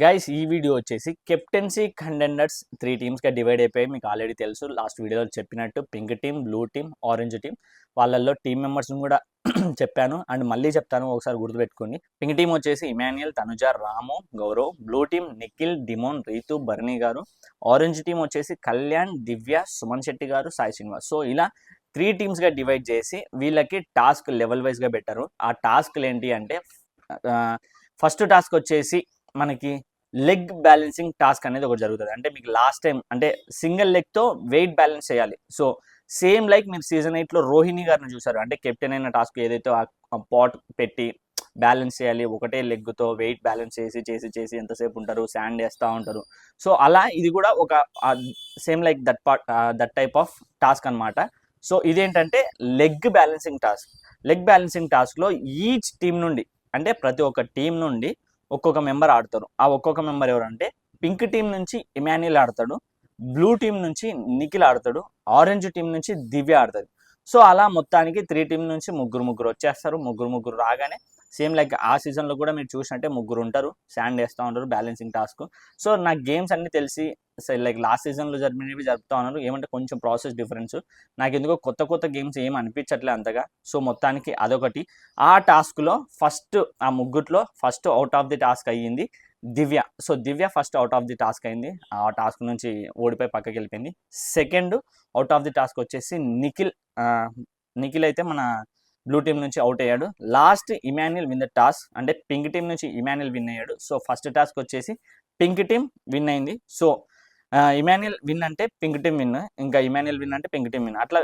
Guys ఈ video వచ్చేసి captaincy contenders three టీమ్స్గా డివైడ్ అయిపోయి మీకు ఆల్రెడీ తెలుసు. లాస్ట్ వీడియోలో చెప్పినట్టు pink team blue team orange team వాళ్ళల్లో టీమ్ మెంబర్స్ని కూడా చెప్పాను. అండ్ మళ్ళీ చెప్తాను ఒకసారి గుర్తుపెట్టుకోండి. పింక్ టీం వచ్చేసి Emmanuel Tanuja Ramu Gaurav blue team Nikhil Demon Ritu Bharani garu. Orange team వచ్చేసి కళ్యాణ్ దివ్య సుమన్ శెట్టి గారు సాయి శ్రీనివాస్ సో ఇలా త్రీ టీమ్స్గా డివైడ్ చేసి వీళ్ళకి టాస్క్ లెవెల్ వైజ్గా పెట్టారు. ఆ టాస్క్లు ఏంటి అంటే ఫస్ట్ టాస్క్ వచ్చేసి మనకి లెగ్ బ్యాలెన్సింగ్ టాస్క్ అనేది ఒకటి జరుగుతుంది. అంటే మీకు లాస్ట్ టైం అంటే సింగిల్ లెగ్తో వెయిట్ బ్యాలెన్స్ చేయాలి. సో సేమ్ లైక్ మీరు సీజన్ ఎయిట్లో రోహిణి గారిని చూసారు అంటే కెప్టెన్ అయిన టాస్క్ ఏదైతే ఆ పాట్ పెట్టి బ్యాలెన్స్ చేయాలి ఒకటే లెగ్తో వెయిట్ బ్యాలెన్స్ చేసి చేసి చేసి ఎంతసేపు ఉంటారు శాండ్ వేస్తూ ఉంటారు. సో అలా ఇది కూడా ఒక same like that part that type of task అనమాట సో ఇదేంటంటే leg balancing task leg balancing టాస్క్లో ఈచ్ టీం నుండి అంటే ప్రతి ఒక్క టీం నుండి ఒక్కొక్క మెంబర్ ఆడతారు. ఆ ఒక్కొక్క మెంబర్ ఎవరంటే పింక్ టీం నుంచి ఇమాన్యుల్ ఆడతాడు బ్లూ టీం నుంచి నిఖిల్ ఆడతాడు ఆరెంజ్ టీం నుంచి దివ్య ఆడుతుంది సో అలా మొత్తానికి త్రీ టీం నుంచి ముగ్గురు ముగ్గురు వచ్చేస్తారు. ముగ్గురు ముగ్గురు రాగానే సేమ్ లైక్ ఆ సీజన్లో కూడా మీరు చూసినట్టే ముగ్గురు ఉంటారు శాండ్ వేస్తూ ఉంటారు బ్యాలెన్సింగ్ టాస్క్ సో నాకు గేమ్స్ అన్ని తెలిసి లైక్ లాస్ట్ సీజన్లో జరిపినవి జరుపుతూ ఉన్నారు. ఏమంటే కొంచెం ప్రాసెస్ డిఫరెన్స్ నాకు ఎందుకో కొత్త కొత్త గేమ్స్ ఏం అనిపించట్లే అంతగా. సో మొత్తానికి అదొకటి. ఆ టాస్క్లో ఫస్ట్ ఆ ముగ్గుట్లో first out of the task అయ్యింది Divya. So Divya first out of the task అయింది. ఆ టాస్క్ నుంచి ఓడిపోయి పక్కకి వెళ్ళిపోయింది. Second out of the task వచ్చేసి నిఖిల్ నిఖిల్ అయితే మన బ్లూ టీం నుంచి అవుట్ అయ్యాడు. Last Emmanuel win the task అంటే పింక్ టీం నుంచి ఇమాన్యుల్ విన్ అయ్యాడు. సో ఫస్ట్ టాస్క్ వచ్చేసి పింక్ టీం విన్ అయింది. సో ఇమాన్యుల్ విన్ అంటే పింక్ టీం విన్ ఇంకా ఇమాన్యుల్ విన్ అంటే పింక్ టీం విన్ అట్లా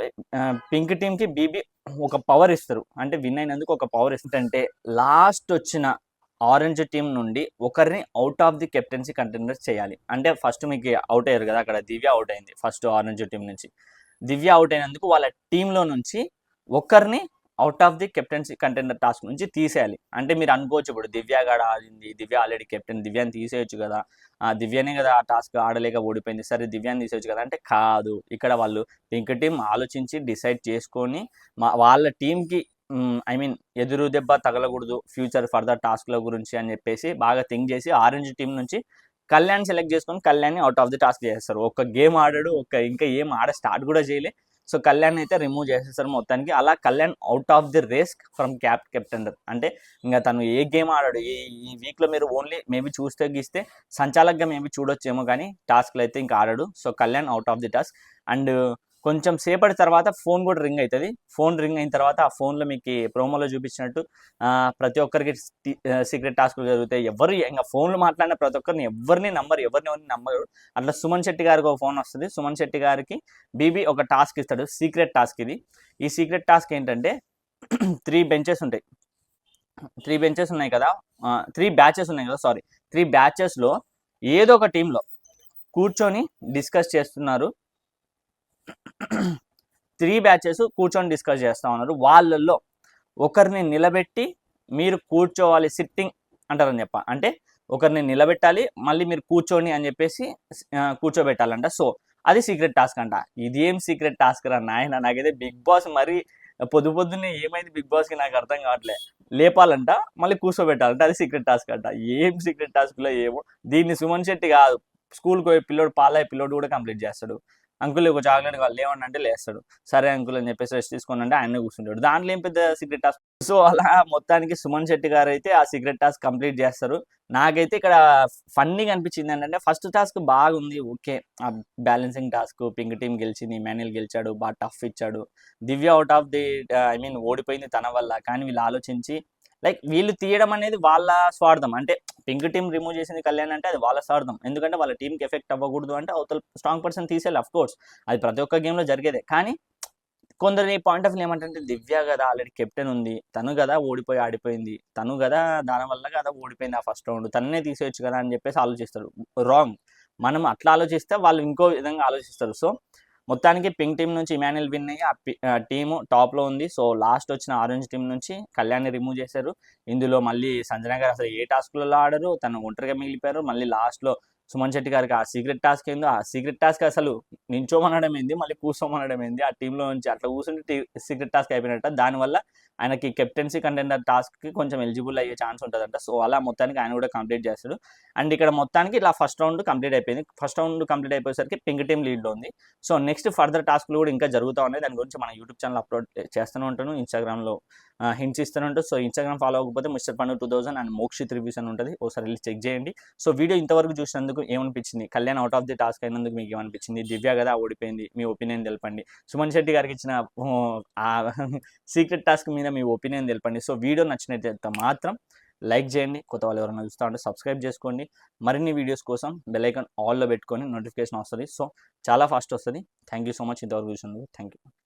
పింక్ టీంకి బీబీ ఒక పవర్ ఇస్తారు. అంటే విన్ అయినందుకు ఒక పవర్ ఇస్తుంటే లాస్ట్ వచ్చిన ఆరెంజ్ టీం నుండి ఒకరిని out of the captaincy contenders చేయాలి. అంటే ఫస్ట్ మీకు అవుట్ అయ్యారు కదా అక్కడ దివ్య అవుట్ అయింది ఫస్ట్ ఆరెంజ్ టీం నుంచి. దివ్య అవుట్ అయినందుకు వాళ్ళ టీంలో నుంచి ఒకరిని out of the captaincy contender task నుంచి తీసేయాలి. అంటే మీరు అనుకోవచ్చు ఇప్పుడు దివ్య గడ ఆడింది దివ్య ఆల్రెడీ కెప్టెన్ దివ్యాన్ని తీసేయచ్చు కదా. ఆ దివ్యనే కదా ఆ టాస్క్ ఆడలేక ఓడిపోయింది. సరే దివ్యాన్ని తీసేయచ్చు కదా. అంటే కాదు. ఇక్కడ వాళ్ళు పింక్ టీం ఆలోచించి డిసైడ్ చేసుకొని మా వాళ్ళ టీంకి ఐ మీన్ ఎదురు దెబ్బ తగలకూడదు ఫ్యూచర్ ఫర్దర్ టాస్క్ల గురించి అని చెప్పేసి బాగా థింక్ చేసి ఆరెంజ్ టీం నుంచి కళ్యాణ్ సెలెక్ట్ చేసుకొని కళ్యాణ్ని అవుట్ ఆఫ్ ది టాస్క్ చేస్తారు ఒక గేమ్ ఆడాడు ఒక ఇంకా ఏం ఆడ స్టార్ట్ కూడా చేయలే. సో కళ్యాణ్ అయితే రిమూవ్ చేసేస్తారు మొత్తానికి. అలా Kalyan out of the race from cap captain అంటే ఇంకా తను ఏ గేమ్ ఆడాడు? ఈ ఈ వీక్లో మీరు ఓన్లీ మేబీ చూస్తే గీస్తే సంచాలకగా మేబీ చూడొచ్చేమో కానీ టాస్క్లు అయితే ఇంకా ఆడాడు. So Kalyan out of the task and కొంచెం సేపటి తర్వాత ఫోన్ కూడా రింగ్ అవుతుంది. ఫోన్ రింగ్ అయిన తర్వాత ఆ ఫోన్లో మీకు ప్రోమోలో చూపించినట్టు ప్రతి ఒక్కరికి సీక్రెట్ టాస్క్లు జరుగుతాయి. ఎవరు ఇంకా ఫోన్లు మాట్లాడిన ప్రతి ఒక్కరిని ఎవరిని నంబర్ ఎవరిని ఎవరిని నమ్మరు. అట్లా సుమన్ శెట్టి గారికి ఒక ఫోన్ వస్తుంది. సుమన్ శెట్టి గారికి బీబీ ఒక టాస్క్ ఇస్తాడు. సీక్రెట్ టాస్క్ ఇది. ఈ సీక్రెట్ టాస్క్ ఏంటంటే త్రీ బెంచెస్ ఉంటాయి. త్రీ బెంచెస్ ఉన్నాయి కదా. త్రీ బ్యాచెస్ ఉన్నాయి కదా సారీ. త్రీ బ్యాచెస్లో ఏదో ఒక టీంలో కూర్చొని డిస్కస్ చేస్తున్నారు. త్రీ బ్యాచెస్ కూర్చొని డిస్కస్ చేస్తూ ఉన్నారు. వాళ్ళల్లో ఒకరిని నిలబెట్టి మీరు కూర్చోవాలి సిట్టింగ్ అంటారని చెప్ప అంటే ఒకరిని నిలబెట్టాలి మళ్ళీ మీరు కూర్చోండి అని చెప్పేసి కూర్చోబెట్టాలంట. సో అది సీక్రెట్ టాస్క్ అంట. ఇదేం సీక్రెట్ టాస్క్ రా నాయన? నాకైతే బిగ్ బాస్ మరి పొద్దు పొద్దున్నే ఏమైంది బిగ్ బాస్కి నాకు అర్థం కావట్లే. లేపాలంట మళ్ళీ కూర్చోబెట్టాలంట. అది సీక్రెట్ టాస్క్ అంట. ఏం సీక్రెట్ టాస్క్లో ఏమో? దీన్ని సుమన్ శెట్టి కాదు. స్కూల్కి పోయి పిల్లోడు పాలయ్య పిల్లోడు కూడా కంప్లీట్ చేస్తాడు. అంకుల్ ఒక చాక్లెట్ కావాలి లేవండి అంటే లేస్తాడు. సరే అంకుల్ అని చెప్పేసి రెస్ట్ తీసుకుని అంటే ఆయన కూర్చుంటాడు. దాంట్లో ఏం పెద్ద సీక్రెట్ టాస్క్ సో అలా మొత్తానికి సుమన్ శెట్టి గారు అయితే ఆ సీక్రెట్ టాస్క్ కంప్లీట్ చేస్తారు. నాకైతే ఇక్కడ ఫన్నీగా అనిపించింది ఏంటంటే ఫస్ట్ టాస్క్ బాగుంది ఓకే. ఆ బ్యాలెన్సింగ్ టాస్క్ పింక్ టీం గెలిచింది మాన్యుల్ గెలిచాడు బాగా టఫ్ ఇచ్చాడు. Divya out of the I mean ఓడిపోయింది తన వల్ల. కానీ వీళ్ళు ఆలోచించి లైక్ వీళ్ళు తీయడం అనేది వాళ్ళ స్వార్థం. అంటే పింక్ టీం రిమూవ్ చేసింది కళ్యాణ్ అంటే అది వాళ్ళ సార్థం ఎందుకంటే వాళ్ళ టీంకి ఎఫెక్ట్ అవ్వకూడదు అంటే అవతల స్ట్రాంగ్ పర్సన్ తీసేయాలి అఫ్ కోర్స్ అది ప్రతి ఒక్క గేమ్లో జరిగేదే. కానీ కొందరి పాయింట్ ఆఫ్ వ్యూ ఏమంటే దివ్య కదా ఆల్రెడీ కెప్టెన్ ఉంది. తను కదా ఓడిపోయి ఆడిపోయింది. తను కదా దానివల్ల కదా ఓడిపోయింది ఆ ఫస్ట్ రౌండ్ తననే తీసేయచ్చు కదా అని చెప్పేసి ఆలోచిస్తారు. రాంగ్ మనం అట్లా ఆలోచిస్తే వాళ్ళు ఇంకో విధంగా ఆలోచిస్తారు. సో మొత్తానికి పింక్ టీం నుంచి ఇమాన్యుల్ విన్ అయ్యి ఆ టీము టాప్లో ఉంది. సో లాస్ట్ వచ్చిన ఆరెంజ్ టీం నుంచి కళ్యాణ్ని రిమూవ్ చేశారు. ఇందులో మళ్ళీ సంజన గారు అసలు ఏ టాస్క్లలో ఆడరు? తను ఒంటరిగా మిగిలిపోయారు. మళ్ళీ లాస్ట్లో సుమన్ శెట్టి గారికి ఆ సీక్రెట్ టాస్క్ ఏందో ఆ సీక్రెట్ టాస్క్ అసలు నించోమనడం ఏంది మళ్ళీ కూర్చోమనడం ఏంది ఆ టీంలో నుంచి అట్లా కూర్చుంటే సీక్రెట్ టాస్క్ అయిపోయినట్ట. దానివల్ల ఆయనకి కెప్టెన్సీ కంటెండర్ టాస్క్కి కొంచెం ఎలిజిబుల్ అయ్యే ఛాన్స్ ఉంటుందంట. సో అలా మొత్తానికి ఆయన కూడా కంప్లీట్ చేస్తాడు. అండ్ ఇక్కడ మొత్తానికి ఇలా ఫస్ట్ రౌండ్ కంప్లీట్ అయిపోయింది. ఫస్ట్ రౌండ్ కంప్లీట్ అయిపోయేసరికి పింక్ టీం లీడ్లో ఉంది. సో నెక్స్ట్ ఫర్దర్ టాస్క్లు కూడా ఇంకా జరుగుతూ ఉన్నాయి. దాని గురించి మన యూట్యూబ్ ఛానల్ అప్లోడ్ చేస్తూనే ఉంటాను. ఇన్స్టాగ్రామ్లో హింట్స్ ఇస్తూనే ఉంటాను. సో ఇన్స్టాగ్రామ్ ఫాలో అవ్వకపోతే mister Pandu two thousand and Mokshi reviews అని ఉంటుంది. ఒకసారి వెళ్ళి చెక్ చేయండి. సో వీడియో ఇంతవరకు చూసినందుకు ఏమనిపించింది? Kalyan out of the task అయినందుకు మీకు ఏమనిపించింది దివ్య కదా ఓడిపోయింది మీ ఒపీనియన్ తెలపండి. సుమన్ శెట్టి గారికి ఇచ్చిన సీక్రెట్ టాస్క్ మీద మీ ఒపీనియన్ తెలపండి. సో వీడియో నచ్చినట్లయితే మాత్రం లైక్ చేయండి. కొత్త వాళ్ళు ఎవరైనా చూస్తూ ఉంటే సబ్స్క్రైబ్ చేసుకోండి. మరిన్ని వీడియోస్ కోసం బెల్ ఆల్లో పెట్టుకొని నోటిఫికేషన్ వస్తుంది. సో చాలా ఫాస్ట్ వస్తుంది. థ్యాంక్ యూ సో మచ్ ఇంతవరకు చూసినందుకు థ్యాంక్ యూ